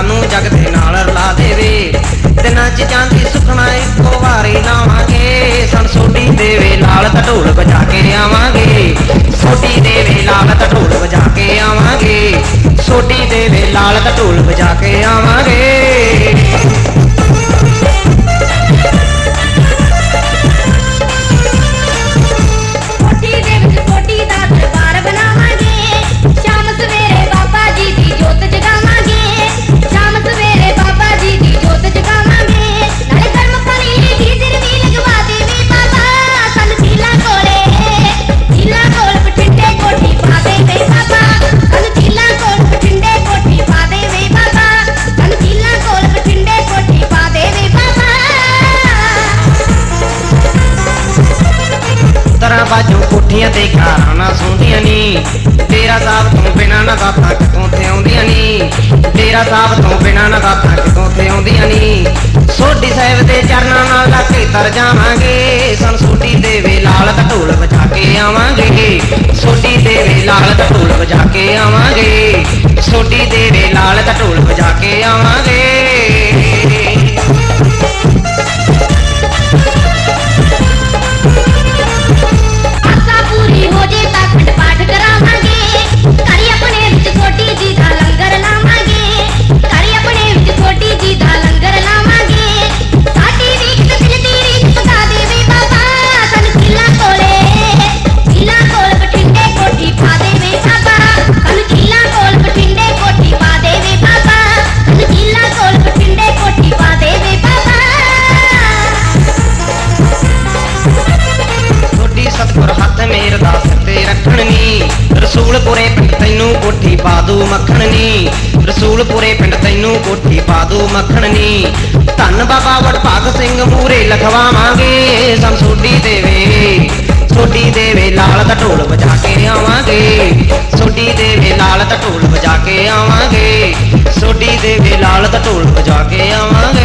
ਸਾਨੂੰ ਜਗ ਦੇ ਨਾਲ। ਤਰਾਂ ਬਾਜੋਂ ਕੋਠੀਆਂ ਤੇ ਕਾਰਾਂ ਨਾ ਸੁਣਦੀਆਂ ਨੀ। ਤੇਰਾ ਸਾਹਿਬ ਤੋਂ ਬਿਨਾ ਨਾ ਦਾਤਾਂ ਕਿਤੋਂ ਤੇ ਆਉਂਦੀਆਂ ਨੀ। ਤੇਰਾ ਸਾਹਿਬ ਤੋਂ ਬਿਨਾ ਨਾ ਦਾਤਾਂ ਕਿਤੋਂ ਤੇ ਆਉਂਦੀਆਂ ਨੀ। ਸੋਢੀ ਸਾਹਿਬ ਦੇ ਚਰਨਾਂ ਨਾਲ ਲਾ ਕੇ ਤਰ ਜਾਵਾਂਗੇ। ਸਨ ਸੋਢੀ ਦੇਵੇ ਲਾਲ ਦਾ ਢੋਲ ਵਜਾ ਕੇ ਆਵਾਂਗੇ। ਸੋਢੀ ਦੇਵੇ ਲਾਲ ਦਾ ਢੋਲ ਵਜਾ ਕੇ ਆਵਾਂਗੇ। ਸੋਢੀ ਦੇਵੇ ਲਾਲ ਦਾ ਢੋਲ ਵਜਾ ਕੇ ਆਵਾਂਗੇ। ਕੋਠੀ ਪਾ ਦੂ ਮੱਖਣ ਨੀ। ਰਸੂਲਪੁਰੇ ਪਿੰਡ ਤੈਨੂੰ ਕੋਠੀ ਪਾ ਦੂ ਮੱਖਣ ਨੀ। ਧੰਨ ਬਾਬਾ ਵਡਭਾਗ ਸਿੰਘ ਮੂਰੇ ਲਖਵਾਵਾਂਗੇ ਸਮ ਸੋਢੀ ਦੇਵੇ ਸੋਢੀ ਦੇਵੇ ਲਾਲ ਦਾ ਢੋਲ ਵਜਾ ਕੇ ਆਵਾਂਗੇ। ਸੋਢੀ ਦੇਵੇ ਲਾਲ ਦਾ ਢੋਲ ਵਜਾ ਕੇ ਆਵਾਂਗੇ। ਸੋਢੀ ਦੇਵੇ ਲਾਲ ਦਾ ਢੋਲ ਵਜਾ ਕੇ ਆਵਾਂਗੇ।